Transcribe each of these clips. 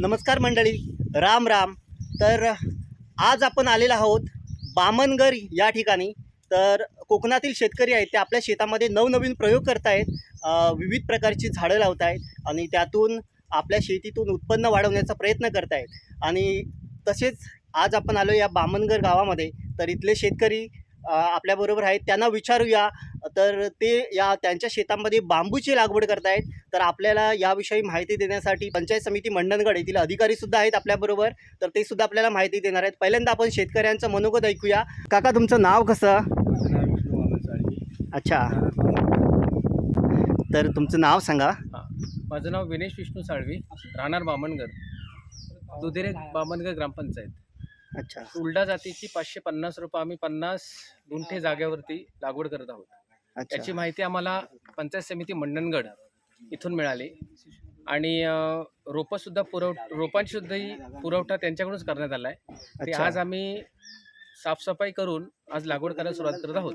नमस्कार मंडळी. राम राम. तर आज आपण आलेलो आहोत बामनगर या ठिकाणी. तर कोकणातील शेतकरी आहेत ते आपल्या शेतामध्ये नवनवीन प्रयोग करतायत. विविध प्रकारची झाडं लावत आहेत आणि त्यातून आपल्या शेतीतून उत्पन्न वाढवण्याचा प्रयत्न करतायत. आणि तसेच आज आपण आलो या बामनगर गावामध्ये. तर इथले शेतकरी आपल्याबरोबर आहेत त्यांना विचारूया. तर ते या त्यांच्या शेतामध्ये बांबूची लागवड करतायत. तर आपल्याला याविषयी माहिती देण्यासाठी पंचायत समिती मंडणगड येथील अधिकारी सुद्धा आहेत आपल्याबरोबर. तर ते सुद्धा आपल्याला माहिती देणार आहेत. पहिल्यांदा आपण शेतकऱ्यांचं मनोगत ऐकूया. काका तुमचं नाव कसं? अच्छा. तर तुमचं नाव सांगा. माझं नाव विनेश विष्णू साळवी. राहणार बामणगर दुधेरे बामणगर ग्रामपंचायत. अच्छा. उलडा जातीची पाचशे पन्नास रुपये आम्ही पन्नास गुंठे जागेवरती लागवड करत आहोत. अच्छा. याची माहिती आम्हाला पंचायत समिती मंडणगड इथून मिळाली. आणि रोपंसुद्धा पुरव रोपांची सुद्धाही पुरवठा त्यांच्याकडूनच करण्यात आला आहे ते. आज आम्ही साफसफाई करून आज लागवड करायला सुरुवात करत आहोत.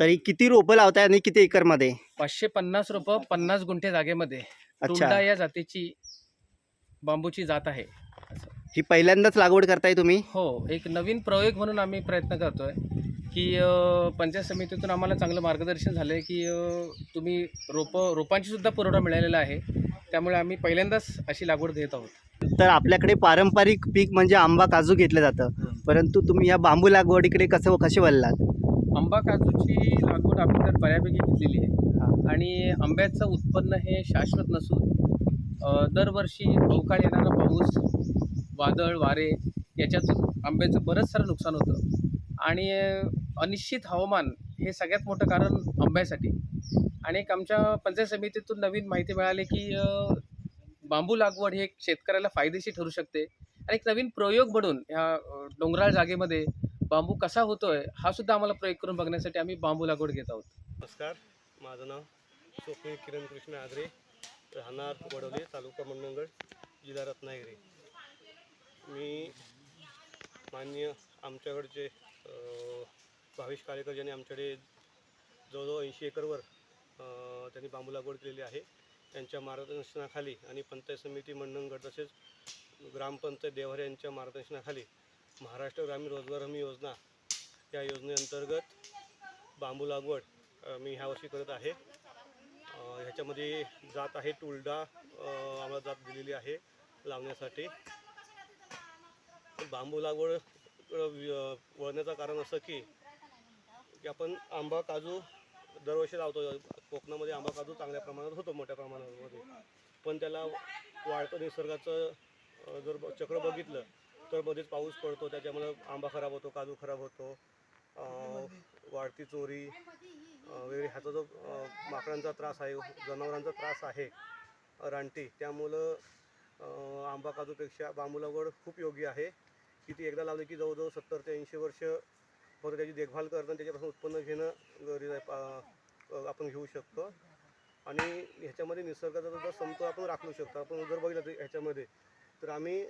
तरी किती रोपं लावताय आणि किती एकरमध्ये? पाचशे पन्नास रुपये पन्नास गुंठे जागेमध्ये. अच्छा. या जातीची बांबूची जात आहे. ही पहिल्यांदाच लागवड करताय तुम्ही? हो एक नवीन प्रयोग म्हणून आम्ही प्रयत्न करतोय. की पंचायत समितीतून आम्हाला चांगलं मार्गदर्शन झालं आहे की तुम्ही रोपं रोपांची सुद्धा पुरवठा मिळालेला आहे. त्यामुळे आम्ही पहिल्यांदाच अशी लागवड घेत आहोत. तर आपल्याकडे पारंपरिक पीक म्हणजे आंबा काजू घेतलं जातं. परंतु तुम्ही या बांबू लागवडीकडे कसं कसे वळलात? आंबा काजूची लागवड आम्ही तर बऱ्यापैकी घेतलेली आहे. आणि आंब्याचं उत्पन्न हे शाश्वत नसून दरवर्षी अवकाळी येणारा पाऊस वादळ वारे याच्यातून आंब्याचं बरंच सारं नुकसान होतं. आणि अनिश्चित हवामान हे सगळ्यात मोठं कारण आंब्यासाठी. आणि एक आमच्या पंचायत समितीतून नवीन माहिती मिळाली की बांबू लागवड हे एक शेतकऱ्याला फायदेशीर ठरू शकते. आणि एक नवीन प्रयोग म्हणून ह्या डोंगराळ जागेमध्ये बांबू कसा होतोय हा सुद्धा आम्हाला प्रयोग करून बघण्यासाठी आम्ही बांबू लागवड घेत आहोत. नमस्कार. माझं नाव स्वप्नील किरण कृष्ण आद्रे राहणार वडवली तालुका मंडणगड जिल्हा रत्नागिरी. मी मान्य आमच्याकडचे भावेश काळेकर ज्यांनी आमच्याकडे जवळजवळ ऐंशी एकरवर त्यांनी बांबू लागवड केलेली आहे. त्यांच्या मार्गदर्शनाखाली आणि पंचायत समिती मंडणगड तसेच ग्रामपंचायत देवारे यांच्या मार्गदर्शनाखाली महाराष्ट्र ग्रामीण रोजगार हमी योजना या योजनेअंतर्गत बांबू लागवड मी ह्या वर्षी करत आहे. ह्याच्यामध्ये जात आहे टुलडा आम्हाला जात दिलेली आहे लावण्यासाठी. बांबू लागवड वळण्याचं कारण असं की की आपण आंबा काजू दरवर्षी लावतो. कोकणामध्ये आंबा काजू चांगल्या प्रमाणात होतो मोठ्या प्रमाणामध्ये. पण त्याला वाढतं निसर्गाचं जर चक्र बघितलं तर मध्येच पाऊस पडतो. त्याच्यामुळं आंबा खराब होतो काजू खराब होतो. वाढती चोरी वगैरे ह्याचा जो माकडांचा त्रास आहे जनावरांचा त्रास आहे रानटी त्यामुळं आंबा काजूपेक्षा बांबू लागवड खूप योग्य आहे. की ती एकदा लावली की जवळजवळ सत्तर ते ऐंशी वर्ष फक्त त्याची देखभाल करणं त्याच्यापासून उत्पन्न घेणं गरजेचं आहे आपण घेऊ शकतो. आणि ह्याच्यामध्ये निसर्गाचा जर समतोल आपण राखू शकतो. आपण जर बघितलं तर ह्याच्यामध्ये तर आम्ही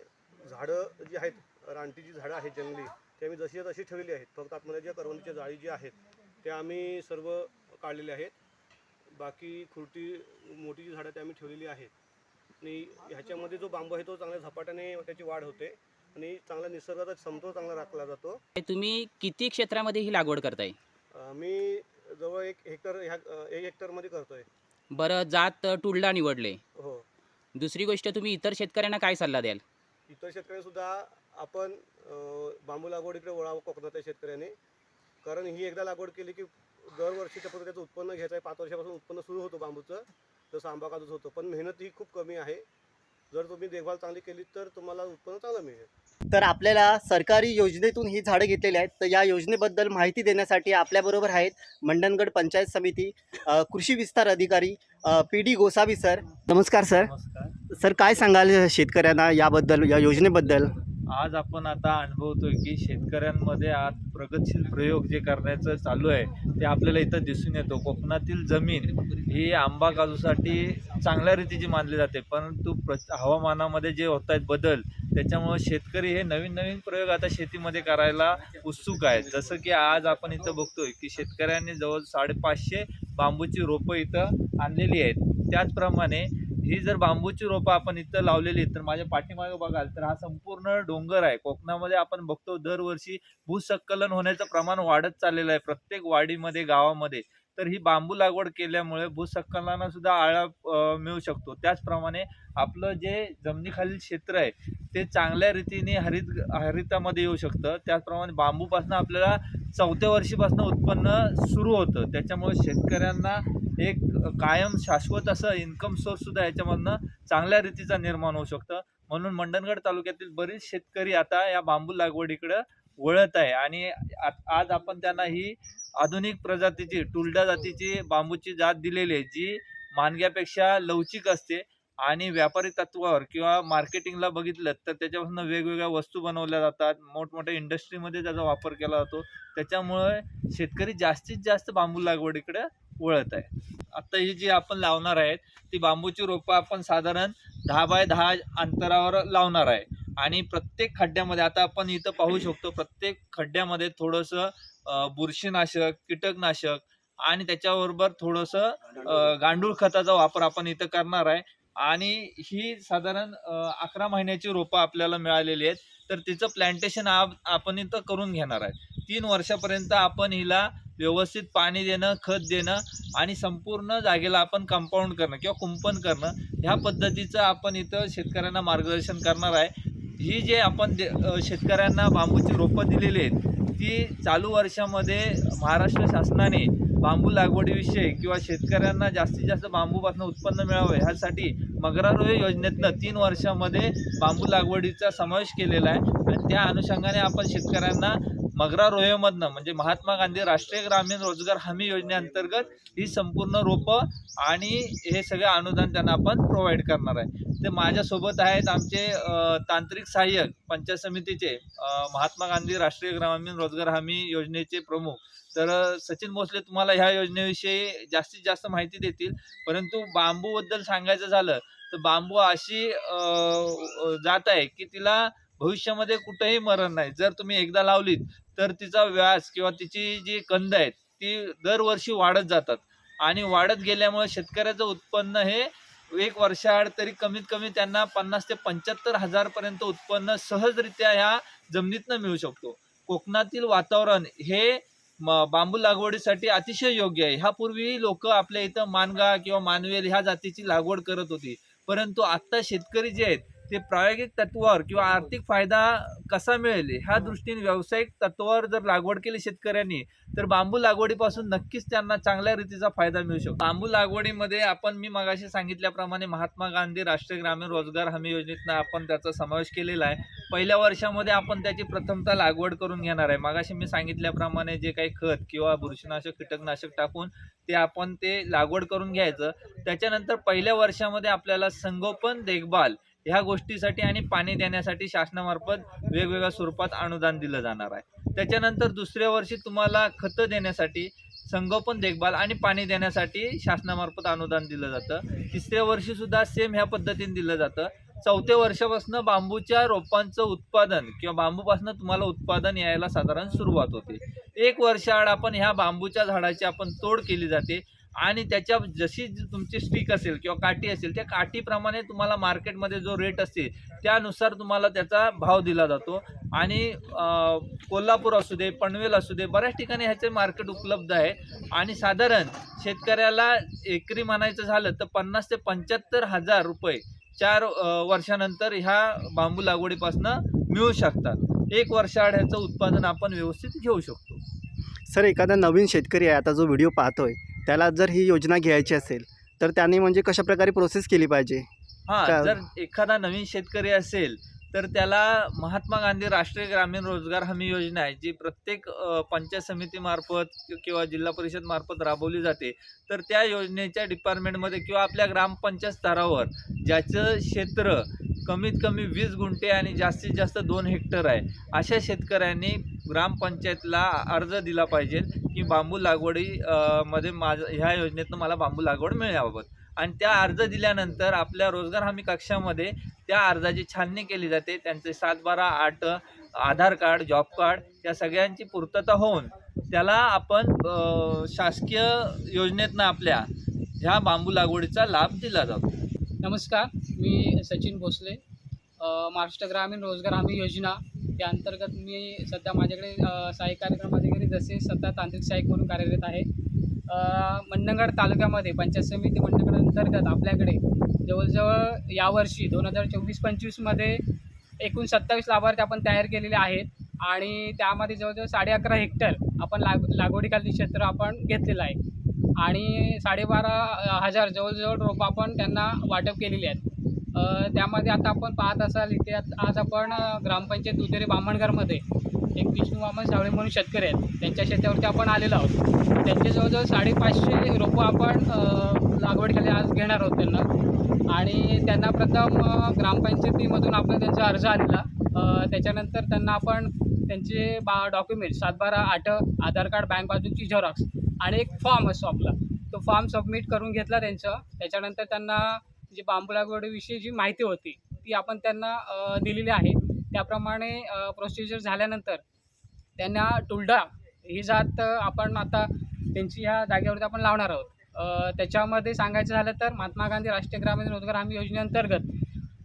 झाडं जी आहेत रानटी जी झाडं आहेत जंगली ते आम्ही जशी तशी ठेवलेली आहेत. फक्त आतमध्ये ज्या करवंदीच्या जाळी जी आहेत ते आम्ही सर्व काढलेले आहेत. बाकी खुर्टी मोठी जी झाडं ते आम्ही ठेवलेली आहेत. आणि ह्याच्यामध्ये जो बांबू आहे तो चांगल्या झपाट्याने त्याची वाढ होते. आणि चांगला निसर्गाचा समतोल चांगला राखला जातो. तुम्ही किती क्षेत्रामध्ये ही लागवड करताय? अं, मी जवळ एक हेक्टर ह्या अं, एक हेक्टरमध्ये करतोय. बरं जात टुलडा निवडले. हो. दुसरी गोष्ट तुम्ही इतर शेतकऱ्यांना काय सल्ला द्याल? इतर शेतकऱ्यांनी सुद्धा आपण अं, बांबू लागवडीकडे वळावं कोकणातल्या शेतकऱ्यांनी. कारण ही एकदा लागवड केली की दरवर्षी त्या त्याचं उत्पन्न घ्यायचं आहे. पाच वर्षापासून उत्पन्न सुरू होतं बांबूचं. जसं आंबा काजूचं होतं. पण मेहनत ही खूप कमी आहे. जर तुम्ही देखभाल चांगली केली तर तुम्हाला उत्पन्न चांगलं मिळेल. तर आपल्याला सरकारी योजनेतून ही झाडं घेतलेली आहेत. तर या योजनेबद्दल माहिती देण्यासाठी आपल्याबरोबर आहेत मंडणगड पंचायत समिती अ, कृषी विस्तार अधिकारी पी डी गोसावी सर. नमस्कार सर. नमस्कार. सर काय सांगाल शेतकऱ्यांना याबद्दल या योजनेबद्दल? आज आपण आता अनुभवतोय की शेतकऱ्यांमध्ये आज प्रगतशील प्रयोग जे करण्याचं चालू आहे ते आपल्याला इथं दिसून येतो. कोकणातील जमीन ही आंबा काजूसाठी चांगल्या रीतीची मानली जाते परंतु प्र हवामानामध्ये जे होत आहेत बदल त्याच्यामुळं शेतकरी हे नवीन नवीन प्रयोग आता शेतीमध्ये करायला उत्सुक आहेत. जसं की आज आपण इथं बघतोय की शेतकऱ्यांनी जवळ साडेपाचशे बांबूची रोपं इथं आणलेली आहेत. त्याचप्रमाणे ही जर बांबूची रोपं आपण इथं लावलेली तर माझ्या पाठीमागे बघाल तर हा संपूर्ण डोंगर आहे. कोकणामध्ये आपण बघतो दरवर्षी भूसंकलन होण्याचं प्रमाण वाढत चाललेलं आहे. प्रत्येक वाडीमध्ये गावामध्ये. तर ही बांबू लागवड केल्यामुळे भूस्खलनाला सुद्धा आळा मिळू शकतो. त्याचप्रमाणे आपलं जे जमिनीखालील क्षेत्र आहे ते चांगल्या रीतीने हरित हरितामध्ये येऊ शकतं. त्याचप्रमाणे बांबूपासून आपल्याला चौथ्या वर्षीपासून उत्पन्न सुरू होतं. त्याच्यामुळे शेतकऱ्यांना एक कायम शाश्वत असं इन्कम सोर्स सुद्धा याच्यामधनं चांगल्या रीतीचा निर्माण होऊ शकतं. म्हणून मंडणगड तालुक्यातील बरेच शेतकरी आता या बांबू लागवडीकडं वळत आहे. आणि आज आपण त्यांना ही आधुनिक प्रजातीची टुलडा जातीची बांबूची जात दिलेली आहे जी मानग्यापेक्षा लवचिक असते. आणि व्यापारी तत्वावर किंवा मार्केटिंगला बघितलं तर त्याच्यापासून वेगवेगळ्या वस्तू बनवल्या जातात. मोठमोठ्या इंडस्ट्रीमध्ये त्याचा वापर केला जातो. त्याच्यामुळे शेतकरी जास्तीत जास्त बांबू लागवडीकडे वळत आहे. आत्ता ही जी आपण लावणार आहेत ती बांबूची रोपं आपण साधारण दहा बाय दहा अंतरावर लावणार आहे. आणि प्रत्येक खड्ड्यामध्ये आता आपण इथं पाहू शकतो प्रत्येक खड्ड्यामध्ये थोडंसं बुरशीनाशक कीटकनाशक आणि त्याच्याबरोबर थोडंसं गांडूळ खताचा वापर आपण इथं करणार आहे. आणि ही साधारण अकरा महिन्याची रोपं आपल्याला मिळालेली आहेत. तर तिचं प्लॅन्टेशन आप आपण इथं करून घेणार आहे. तीन वर्षापर्यंत आपण हिला व्यवस्थित पाणी देणं खत देणं आणि संपूर्ण जागेला आपण कंपाऊंड करणं किंवा कुंपण करणं ह्या पद्धतीचं आपण इथं शेतकऱ्यांना मार्गदर्शन करणार आहे. ही जे आपण दे- शेतकऱ्यांना बांबूची रोपं दिलेली आहेत ती चालू वर्षामध्ये महाराष्ट्र शासनाने बांबू लागवडीविषयी किंवा शेतकऱ्यांना जास्तीत जास्त बांबूपासून उत्पन्न मिळावं ह्यासाठी मगरारोहे योजनेतनं तीन वर्षामध्ये बांबू लागवडीचा समावेश केलेला आहे. आणि त्या अनुषंगाने आपण शेतकऱ्यांना मगरा रोहेमधनं म्हणजे महात्मा गांधी राष्ट्रीय ग्रामीण रोजगार हमी योजनेअंतर्गत ही संपूर्ण रोपं आणि हे सगळे अनुदान त्यांना आपण प्रोव्हाइड करणार आहे. ते माझ्यासोबत आहेत आमचे तांत्रिक सहाय्यक पंचायत समितीचे महात्मा गांधी राष्ट्रीय ग्रामीण रोजगार हमी योजनेचे प्रमुख. तर सचिन भोसले तुम्हाला ह्या योजनेविषयी जास्तीत जास्त माहिती देतील. परंतु बांबूबद्दल सांगायचं झालं तर बांबू अशी जात आहे की तिला भविष्यामध्ये कुठेही मरण नाही. जर तुम्ही एकदा लावलीत तर तिचा व्यास किंवा तिची जी कंद आहेत ती दरवर्षी वाढत जातात. आणि वाढत गेल्यामुळे शेतकऱ्याचं उत्पन्न हे एक वर्षाआड तरी कमीत कमी त्यांना पन्नास ते पंच्याहत्तर हजारपर्यंत उत्पन्न सहजरित्या ह्या जमिनीतनं मिळू शकतो. कोकणातील वातावरण हे म- बांबू लागवडीसाठी अतिशय योग्य आहे. ह्यापूर्वी लोक आपल्या इथं मानगा किंवा मानवेल ह्या जातीची लागवड करत होती. परंतु आत्ता शेतकरी जे आहेत ते प्रायोगिक तत्वावर किंवा आर्थिक फायदा कसा मिळेल ह्या दृष्टीने व्यावसायिक तत्वावर जर लागवड केली शेतकऱ्यांनी तर बांबू लागवडीपासून नक्कीच त्यांना चांगल्या रीतीचा फायदा मिळू शकतो. बांबू लागवडीमध्ये आपण मी मगाशी सांगितल्याप्रमाणे महात्मा गांधी राष्ट्रीय ग्रामीण रोजगार हमी योजनेतनं आपण त्याचा समावेश केलेला आहे. पहिल्या वर्षामध्ये आपण त्याची प्रथमतः लागवड करून घेणार आहे. मगाशी मी सांगितल्याप्रमाणे जे काही खत किंवा बुरशीनाशक कीटकनाशक टाकून ते आपण ते लागवड करून घ्यायचं. त्याच्यानंतर पहिल्या वर्षामध्ये आपल्याला संगोपन देखभाल ह्या गोष्टीसाठी आणि पाणी देण्यासाठी शासनामार्फत वेगवेगळ्या स्वरूपात अनुदान दिलं जाणार आहे. त्याच्यानंतर दुसऱ्या वर्षी तुम्हाला खतं देण्यासाठी संगोपन देखभाल आणि पाणी देण्यासाठी शासनामार्फत अनुदान दिलं जातं. तिसऱ्या वर्षी सुद्धा सेम ह्या पद्धतीने दिलं जातं. चौथ्या वर्षापासून बांबूच्या रोपांचं उत्पादन किंवा बांबूपासून तुम्हाला उत्पादन यायला साधारण सुरुवात होते. एक वर्षाआड आपण ह्या बांबूच्या झाडाची आपण तोड केली जाते. आणि त्याच्या जशी जी तुमची स्टिक असेल किंवा काठी असेल त्या काठीप्रमाणे तुम्हाला मार्केटमध्ये जो रेट असेल त्यानुसार तुम्हाला त्याचा भाव दिला जातो. आणि कोल्हापूर असू दे पनवेल असू दे बऱ्याच ठिकाणी ह्याचे मार्केट उपलब्ध आहे. आणि साधारण शेतकऱ्याला एकरी म्हणायचं झालं तर पन्नास ते पंच्याहत्तर हजार रुपये चार वर्षानंतर ह्या बांबू लागवडीपासून मिळू शकतात. एक वर्षाआड ह्याचं उत्पादन आपण व्यवस्थित घेऊ शकतो. सर एखादा नवीन शेतकरी आहे आता जो व्हिडिओ पाहतोय त्याला जर ही योजना घ्यायची असेल तर त्याने म्हणजे कशा प्रकारे प्रोसेस केली पाहिजे? हा जर एखादा नवीन शेतकरी असेल तर त्याला महात्मा गांधी राष्ट्रीय ग्रामीण रोजगार हमी योजना आहे जी प्रत्येक पंचायत समितीमार्फत किंवा जिल्हा परिषद मार्फत राबवली जाते. तर त्या योजनेच्या डिपार्टमेंटमध्ये किंवा आपल्या ग्रामपंचायत स्तरावर ज्याचं क्षेत्र कमीत कमी वीस गुंठे आणि जास्तीत जास्त दोन हेक्टर आहे अशा शेतकऱ्यांनी ग्रामपंचायतला अर्ज दिला पाहिजे की बांबू लागवडी मध्ये माझं ह्या योजनेतनं मला बांबू लागवड मिळावं आणि त्या अर्ज दिल्यानंतर आपल्या रोजगार हमी कक्षामध्ये त्या अर्जाची छाननी केली जाते. त्यांचे सात बारा आठ आधार कार्ड जॉब कार्ड या सगळ्यांची पूर्तता होऊन त्याला आपण शासकीय योजनेतनं आपल्या ह्या बांबू लागवडीचा लाभ दिला जातो. नमस्कार मी सचिन भोसले. महाराष्ट्र ग्रामीण रोजगार हमी योजना. त्या अंतर्गत मी सध्या माझ्याकडे अ, सहाय्यक कार्यक्रम अधिकारी जसे सध्या तांत्रिक सहाय्यक म्हणून कार्यरत आहे. मंडणगड तालुक्यामध्ये पंचायत समिती मंडणगड अंतर्गत आपल्याकडे जवळजवळ यावर्षी दोन हजार चोवीस पंचवीसमध्ये एकूण सत्तावीस लाभार्थी आपण तयार केलेले आहेत. आणि त्यामध्ये जवळजवळ साडे अकरा हेक्टर आपण लाग लागवडीखाली क्षेत्र आपण घेतलेलं आहे. आणि साडेबारा हजार जवळजवळ रोपं आपण त्यांना वाटप केलेली आहेत. त्यामध्ये आता आपण पाहत असाल इथे आज आपण ग्रामपंचायत उदेरी बामणघरमध्ये एक विष्णू वामन सावळे म्हणून शेतकरी आहेत. त्यांच्या शेतावरती आपण आलेलो आहोत. त्यांचे जवळजवळ साडेपाचशे रोपं आपण लागवड लागवडीखाली आज घेणार आहोत त्यांना. आणि त्यांना प्रथम ग्रामपंचायतीमधून आपण त्यांचा अर्ज आलेला त्याच्यानंतर त्यांना आपण त्यांचे बा डॉक्युमेंट सातबारा आठ आधार कार्ड बँक बाजूची झेरॉक्स आणि एक फॉर्म असतो आपला तो फॉर्म सबमिट करून घेतला त्यांचं. त्याच्यानंतर त्यांना जी बांबू लागवडीविषयी जी माहिती होती ती आपण त्यांना दिलेली आहे. त्याप्रमाणे प्रोसिजर झाल्यानंतर त्यांना टुलडा ही जात आपण आता त्यांची ह्या जागेवरती आपण लावणार आहोत. त्याच्यामध्ये सांगायचं झालं तर महात्मा गांधी राष्ट्रीय ग्रामीण रोजगार हमी योजनेअंतर्गत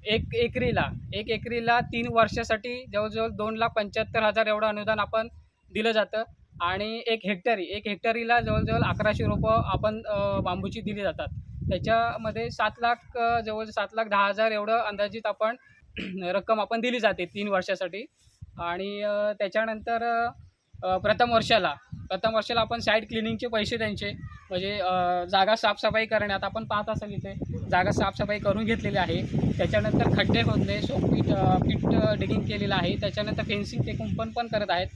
एक एकरीला एक एकरीला तीन वर्षासाठी जवळजवळ दोन लाख पंच्याहत्तर हजार एवढं अनुदान आपण दिलं जातं आणि एक हेक्टरी एक हेक्टरीला जवळजवळ अकराशे रोपं आपण बांबूची दिली जातात. त्याच्यामध्ये सात लाख जवळजवळ जवळ सात लाख दहा हजार एवढं अंदाजित आपण रक्कम आपण दिली जाते तीन वर्षासाठी. आणि त्याच्यानंतर प्रथम वर्षाला प्रथम वर्षाला आपण साईड क्लिनिंगचे पैसे त्यांचे म्हणजे जागा साफसफाई करण्यात आपण पाहत असाल इथे जागा साफसफाई करून घेतलेली आहे. त्याच्यानंतर खड्डे सो सोपीट पीठ डिगिंग केलेलं आहे. त्याच्यानंतर फेन्सिंग ते कुंपण पण करत आहेत.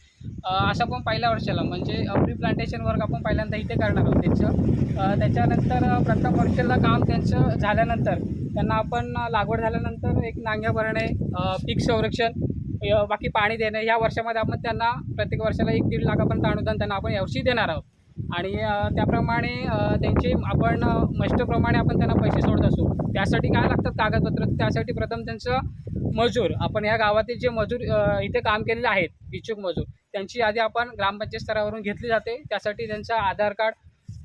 असं पण पहिल्या वर्षाला. म्हणजे प्री प्लांटेशन वर्क आपण पहिल्यांदा इथे करणार आहोत त्यांचं. त्याच्यानंतर प्रथम वर्षाला काम त्यांचं झाल्यानंतर त्यांना आपण लागवड झाल्यानंतर एक नांग्या भरणे पीक संरक्षण बाकी पाणी देणे या वर्षामध्ये आपण त्यांना प्रत्येक वर्षाला एक दीड लाखापर्यंत अनुदान त्यांना आपण यावर्षी देणार आहोत. आणि त्याप्रमाणे त्यांचे आपण मस्टप्रमाणे आपण त्यांना पैसे सोडत असू. त्यासाठी काय लागतात कागदपत्र? त्यासाठी प्रथम त्यांचं मजूर. आपण या गावातील जे मजूर इथे काम केलेले आहेत इच्छुक मजूर त्यांची यादी आपण ग्रामपंचायत स्तरावरून घेतली जाते. त्यासाठी त्यांचं आधार कार्ड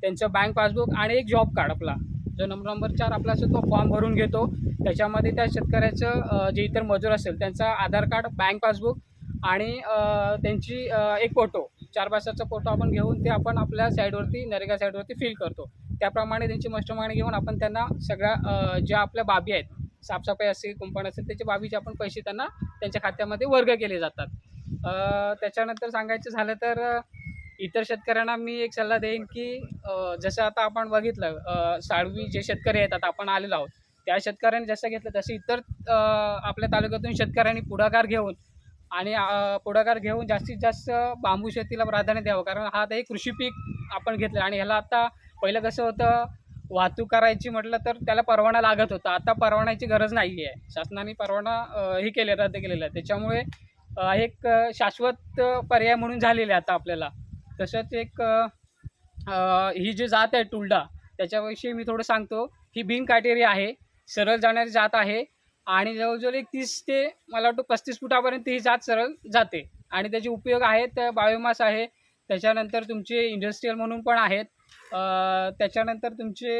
त्यांचं बँक पासबुक आणि एक जॉब कार्ड आपला. जो नंबर नंबर चार आपला असेल तो फॉर्म भरून घेतो. त्याच्यामध्ये त्या शेतकऱ्याचं जे इतर मजूर असेल त्यांचा आधार कार्ड बँक पासबुक आणि त्यांची एक फोटो चार पासाचा फोटो आपण घेऊन ते आपण आपल्या साईडवरती नरेगा साईडवरती फिल करतो. त्याप्रमाणे त्यांची मस्टमाणी घेऊन आपण त्यांना सगळ्या ज्या आपल्या बाबी आहेत साफसफाई असेल कुंपण असेल त्याचे बाबीचे आपण पैसे त्यांना त्यांच्या खात्यामध्ये वर्ग केले जातात. त्याच्यानंतर सांगायचं झालं तर इतर शेतकऱ्यांना मी एक सल्ला देईन की जसं आता आपण बघितलं साळवी जे शेतकरी आहेत आता आपण आलेलो आहोत त्या शेतकऱ्यांनी जसं घेतलं तसं इतर आपल्या तालुक्यातून शेतकऱ्यांनी पुढाकार घेऊन आणि पुढाकार घेऊन जास्तीत जास्त बांबू शेतीला प्राधान्य द्यावं. कारण हा आता एक कृषी पीक आपण घेतलं आणि ह्याला आता पहिलं कसं होतं वाहतूक करायची म्हटलं तर त्याला परवाना लागत होता. आता परवान्याची गरज नाही आहे शासनाने परवाना ही हे केले रद्द केलेला आहे. त्याच्यामुळे एक शाश्वत पर्याय म्हणून झालेले आहे आता आपल्याला. तसंच एक ही जी जात आहे टुलडा त्याच्याविषयी मी थोडं सांगतो. ही बिन काटेरी आहे सरळ जाणारी जात आहे आणि जवळजवळ एक तीस ते मला वाटतं पस्तीस फुटापर्यंत ही जात सरळ जाते. आणि त्याचे उपयोग आहेत बायोमास आहे त्याच्यानंतर तुमचे इंडस्ट्रीयल म्हणून पण आहेत त्याच्यानंतर तुमचे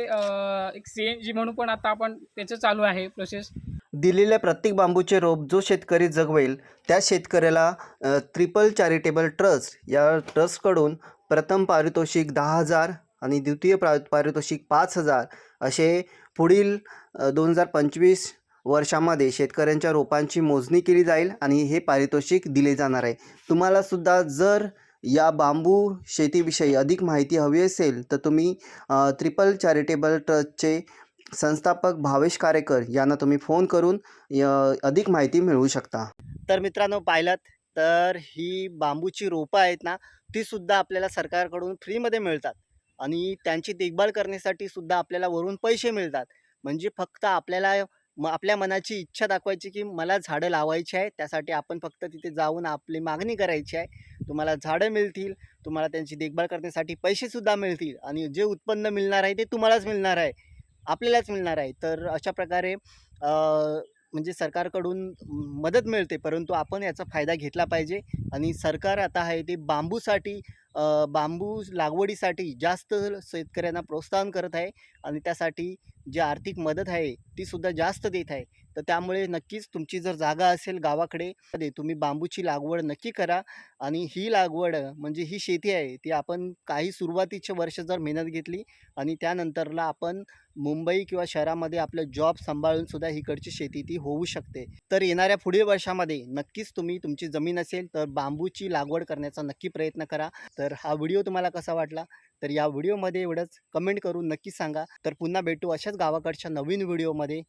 एक सी एन जी म्हणून पण आता आपण त्याचं चालू आहे प्रोसेस दिलेल्या प्रत्येक बांबूचे रोप जो शेतकरी जगवेल त्या शेतकऱ्याला ट्रिपल चॅरिटेबल ट्रस्ट या ट्रस्टकडून प्रथम पारितोषिक दहा हजार आणि द्वितीय प्रा पारितोषिक पाच हजार असे पुढील दोन हजार पंचवीस वर्षामध्ये शेतकऱ्यांच्या रोपांची मोजणी केली जाईल आणि हे पारितोषिक दिले जाणार आहे. तुम्हालासुद्धा जर या बांबू शेतीविषयी अधिक माहिती हवी असेल तर तुम्ही ट्रिपल चॅरिटेबल ट्रस्टचे संस्थापक भावेश कारेकर यांना तुम्ही फोन करून य- अधिक माहिती मिळवू शकता. तर मित्रांनो पाहिलं तर ही बांबूची रोपं आहेत ना ती सुद्धा आपल्याला सरकारकडून फ्रीमध्ये मिळतात. आणि त्यांची देखभाल करण्यासाठी सुद्धा आपल्याला वरून पैसे मिळतात. म्हणजे फक्त आपल्याला म आपल्या मनाची इच्छा दाखवायची की मला झाडं लावायची आहे त्यासाठी आपण फक्त तिथे जाऊन आपली मागणी करायची आहे. तुम्हाला झाडं मिळतील तुम्हाला त्यांची देखभाल करण्यासाठी पैसेसुद्धा मिळतील. आणि जे उत्पन्न मिळणार आहे ते तुम्हालाच मिळणार आहे. आपल्यालाच मिळणार आहे. तर अशा प्रकारे म्हणजे सरकारकडून मदत मिळते. परंतु आपण याचा फायदा घेतला पाहिजे. आणि सरकार आता आहे ते बांबूसाठी बांबू लागवडीसाठी जास्त शेतकऱ्यांना प्रोत्साहन करत आहे. आणि त्यासाठी जी आर्थिक मदत आहे तीसुद्धा जास्त देत आहे. तर त्यामुळे नक्कीच तुमची जर जागा असेल गावाकडे मध्ये तुम्ही बांबूची लागवड नक्की करा. आणि ही लागवड म्हणजे ही शेती आहे ती आपण काही सुरुवातीचे वर्ष जर मेहनत घेतली आणि त्यानंतरला आपण मुंबई किंवा शहरामध्ये आपलं जॉब सांभाळूनसुद्धा इकडची शेती ती होऊ शकते. तर येणाऱ्या पुढील वर्षामध्ये नक्कीच तुम्ही तुमची जमीन असेल तर बांबूची लागवड करण्याचा नक्की प्रयत्न करा. तर हा व्हिडिओ तुम्हाला कसा वाटला? तर या व्हिडिओमध्ये एवढंच. कमेंट करून नक्की सांगा. तर पुन्हा भेटू अशाच गावाकडच्या नवीन व्हिडिओमध्ये. study